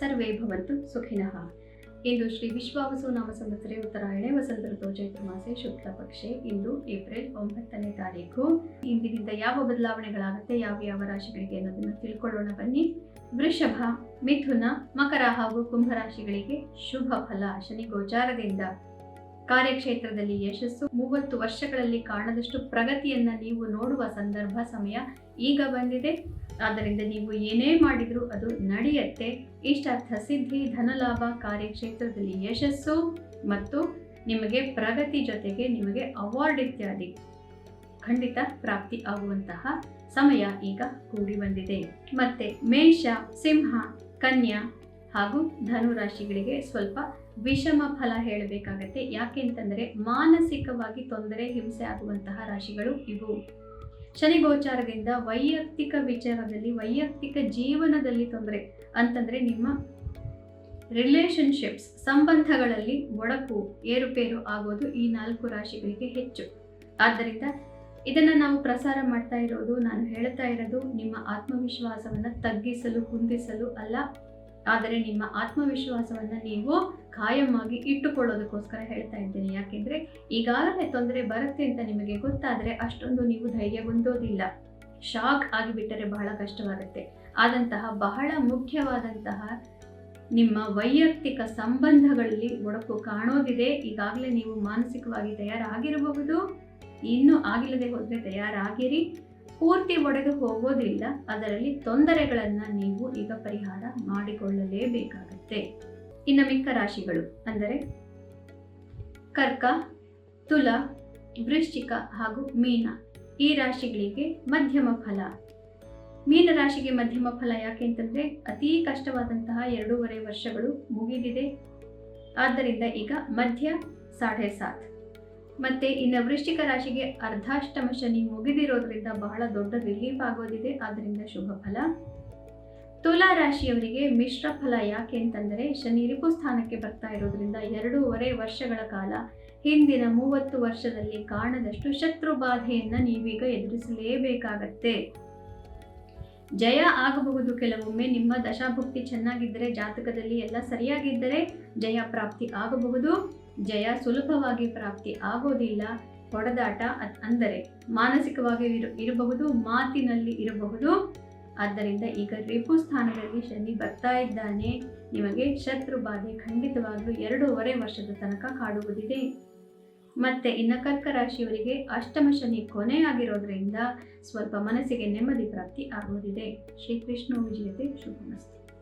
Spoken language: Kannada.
ಸರ್ವೇ ಭವಂತು ಸುಖಿನಃ. ಇಂದು ಶ್ರೀ ವಿಶ್ವಾವಸು ನಾಮ ಸಂವತ್ಸರೆ ಉತ್ತರಾಯಣೆ ವಸಂತ ಋತು ಚೈತ್ರ ಮಾಸೆ ಶುಕ್ಲ ಪಕ್ಷೆ. ಇಂದು ಏಪ್ರಿಲ್ ಒಂಬತ್ತನೇ ತಾರೀಕು. ಇಂದಿನಿಂದ ಯಾವ ಬದಲಾವಣೆಗಳಾಗುತ್ತೆ, ಯಾವ ಯಾವ ರಾಶಿಗಳಿಗೆ ಅನ್ನೋದನ್ನು ತಿಳ್ಕೊಳ್ಳೋಣ ಬನ್ನಿ. ವೃಷಭ, ಮಿಥುನ, ಮಕರ ಹಾಗೂ ಕುಂಭ ರಾಶಿಗಳಿಗೆ ಶುಭ ಫಲ, ಶನಿ ಗೋಚಾರದಿಂದ. ಕಾರ್ಯಕ್ಷೇತ್ರದಲ್ಲಿ ಯಶಸ್ಸು. ಮೂವತ್ತು ವರ್ಷಗಳಲ್ಲಿ ಕಾಣದಷ್ಟು ಪ್ರಗತಿಯನ್ನ ನೀವು ನೋಡುವ ಸಂದರ್ಭ ಸಮಯ ಈಗ ಬಂದಿದೆ. ಆದ್ದರಿಂದ ನೀವು ಏನೇ ಮಾಡಿದರೂ ಅದು ನಡೆಯುತ್ತೆ. ಇಷ್ಟಾರ್ಥ ಸಿದ್ಧಿ, ಧನಲಾಭ ಕಾರ್ಯಕ್ಷೇತ್ರದಲ್ಲಿ ಯಶಸ್ಸು ಮತ್ತು ನಿಮಗೆ ಪ್ರಗತಿ ಜೊತೆಗೆ ನಿಮಗೆ ಅವಾರ್ಡ್ ಇತ್ಯಾದಿ ಖಂಡಿತ ಪ್ರಾಪ್ತಿ ಆಗುವಂತಹ ಸಮಯ ಈಗ ಕೂಡಿ ಬಂದಿದೆ. ಮತ್ತೆ ಮೇಷ, ಸಿಂಹ, ಕನ್ಯಾ ಹಾಗೂ ಧನು ರಾಶಿಗಳಿಗೆ ಸ್ವಲ್ಪ ವಿಷಮ ಫಲ ಹೇಳಬೇಕಾಗತ್ತೆ. ಯಾಕೆ ಅಂತಂದ್ರೆ ಮಾನಸಿಕವಾಗಿ ತೊಂದರೆ, ಹಿಂಸೆ ಆಗುವಂತಹ ರಾಶಿಗಳು ಇವು. ಶನಿ ಗೋಚಾರದಿಂದ ವೈಯಕ್ತಿಕ ವಿಚಾರದಲ್ಲಿ, ವೈಯಕ್ತಿಕ ಜೀವನದಲ್ಲಿ ತೊಂದರೆ ಅಂತಂದ್ರೆ ನಿಮ್ಮ ರಿಲೇಶನ್ಶಿಪ್ಸ್ ಸಂಬಂಧಗಳಲ್ಲಿ ಒಡಕು, ಏರುಪೇರು ಆಗೋದು ಈ ನಾಲ್ಕು ರಾಶಿಗಳಿಗೆ ಹೆಚ್ಚು. ಆದ್ದರಿಂದ ಇದನ್ನ ನಾವು ಪ್ರಸಾರ ಮಾಡ್ತಾ ಇರೋದು, ನಾನು ಹೇಳ್ತಾ ಇರೋದು ನಿಮ್ಮ ಆತ್ಮವಿಶ್ವಾಸವನ್ನ ತಗ್ಗಿಸಲು, ಕುಂದಿಸಲು ಅಲ್ಲ. ಆದರೆ ನಿಮ್ಮ ಆತ್ಮವಿಶ್ವಾಸವನ್ನು ನೀವು ಕಾಯಮಾಗಿ ಇಟ್ಟುಕೊಳ್ಳೋದಕ್ಕೋಸ್ಕರ ಹೇಳ್ತಾ ಇದ್ದೇನೆ. ಯಾಕೆಂದರೆ ಈಗಾಗಲೇ ತೊಂದರೆ ಬರುತ್ತೆ ಅಂತ ನಿಮಗೆ ಗೊತ್ತಾದರೆ ಅಷ್ಟೊಂದು ನೀವು ಧೈರ್ಯಗೊಂಡೋದಿಲ್ಲ ಶಾಕ್ ಆಗಿಬಿಟ್ಟರೆ ಬಹಳ ಕಷ್ಟವಾಗುತ್ತೆ. ಆದಂತಹ ಬಹಳ ಮುಖ್ಯವಾದಂತಹ ನಿಮ್ಮ ವೈಯಕ್ತಿಕ ಸಂಬಂಧಗಳಲ್ಲಿ ಒಡಕು ಕಾಣೋದಿದೆ. ಈಗಾಗಲೇ ನೀವು ಮಾನಸಿಕವಾಗಿ ತಯಾರಾಗಿರಬಹುದು. ಇನ್ನೂ ಆಗಿಲ್ಲದೆ ಹೋದರೆ ತಯಾರಾಗಿರಿ. ಪೂರ್ತಿ ಒಡೆದು ಹೋಗೋದಿಲ್ಲ ಅದರಲ್ಲಿ ತೊಂದರೆಗಳನ್ನು ನೀವು ಈಗ ಪರಿಹಾರ ಮಾಡಿಕೊಳ್ಳಲೇಬೇಕಾಗತ್ತೆ. ಇನ್ನು ಮಿಕ್ಕ ರಾಶಿಗಳು ಅಂದರೆ ಕರ್ಕ, ತುಲ, ವೃಶ್ಚಿಕ ಹಾಗೂ ಮೀನ. ಈ ರಾಶಿಗಳಿಗೆ ಮಧ್ಯಮ ಫಲ. ಮೀನ ರಾಶಿಗೆ ಮಧ್ಯಮ ಫಲ ಯಾಕೆ ಅಂತಂದ್ರೆ ಅತೀ ಕಷ್ಟವಾದಂತಹ ಎರಡೂವರೆ ವರ್ಷಗಳು ಮುಗಿದಿದೆ. ಆದ್ದರಿಂದ ಈಗ ಮಧ್ಯ ಸಾಢೆ ಸಾತ್. ಮತ್ತೆ ಇನ್ನು ವೃಶ್ಚಿಕ ರಾಶಿಗೆ ಅರ್ಧಾಷ್ಟಮ ಶನಿ ಮುಗಿದಿರೋದ್ರಿಂದ ಬಹಳ ದೊಡ್ಡ ರಿಲೀಫ್ ಆಗೋದಿದೆ. ಆದ್ದರಿಂದ ಶುಭ ಫಲ. ತುಲಾ ರಾಶಿಯವರಿಗೆ ಮಿಶ್ರ ಫಲ ಯಾಕೆ ಅಂತಂದರೆ ಶನಿ ರಿಪು ಸ್ಥಾನಕ್ಕೆ ಬರ್ತಾ ಇರೋದ್ರಿಂದ ಎರಡೂವರೆ ವರ್ಷಗಳ ಕಾಲ ಹಿಂದಿನ ಮೂವತ್ತು ವರ್ಷದಲ್ಲಿ ಕಾಣದಷ್ಟು ಶತ್ರು ಬಾಧೆಯನ್ನ ನೀವೀಗ ಎದುರಿಸಲೇಬೇಕಾಗತ್ತೆ. ಜಯ ಆಗಬಹುದು ಕೆಲವೊಮ್ಮೆ. ನಿಮ್ಮ ದಶಾಭುಕ್ತಿ ಚೆನ್ನಾಗಿದ್ದರೆ ಜಾತಕದಲ್ಲಿ ಎಲ್ಲ ಸರಿಯಾಗಿದ್ದರೆ ಜಯ ಪ್ರಾಪ್ತಿ ಆಗಬಹುದು. ಜಯ ಸುಲಭವಾಗಿ ಪ್ರಾಪ್ತಿ ಆಗೋದಿಲ್ಲ ಹೊಡೆದಾಟ ಅದ್- ಅಂದರೆ ಮಾನಸಿಕವಾಗಿ ಇರ- ಇರಬಹುದು, ಮಾತಿನಲ್ಲಿ ಇರಬಹುದು. ಆದ್ದರಿಂದ ಈಗ ರಿಪು ಸ್ಥಾನದಲ್ಲಿ ಶನಿ ಬರ್ತಾ ಇದ್ದಾನೆ. ನಿಮಗೆ ಶತ್ರು ಬಾಧೆ ಖಂಡಿತವಾಗ್ಲೂ ಎರಡೂವರೆ ವರ್ಷದ ತನಕ ಕಾಡುವುದಿದೆ. ಮತ್ತೆ ಇನ್ನು ಕರ್ಕ ರಾಶಿಯವರಿಗೆ ಅಷ್ಟಮ ಶನಿ ಕೊನೆಯಾಗಿರೋದ್ರಿಂದ ಸ್ವಲ್ಪ ಮನಸ್ಸಿಗೆ ನೆಮ್ಮದಿ ಪ್ರಾಪ್ತಿ ಆಗುವುದಿದೆ. ಶ್ರೀಕೃಷ್ಣ ವಿಜಯತೆ ಶುಭಮಸ್ತು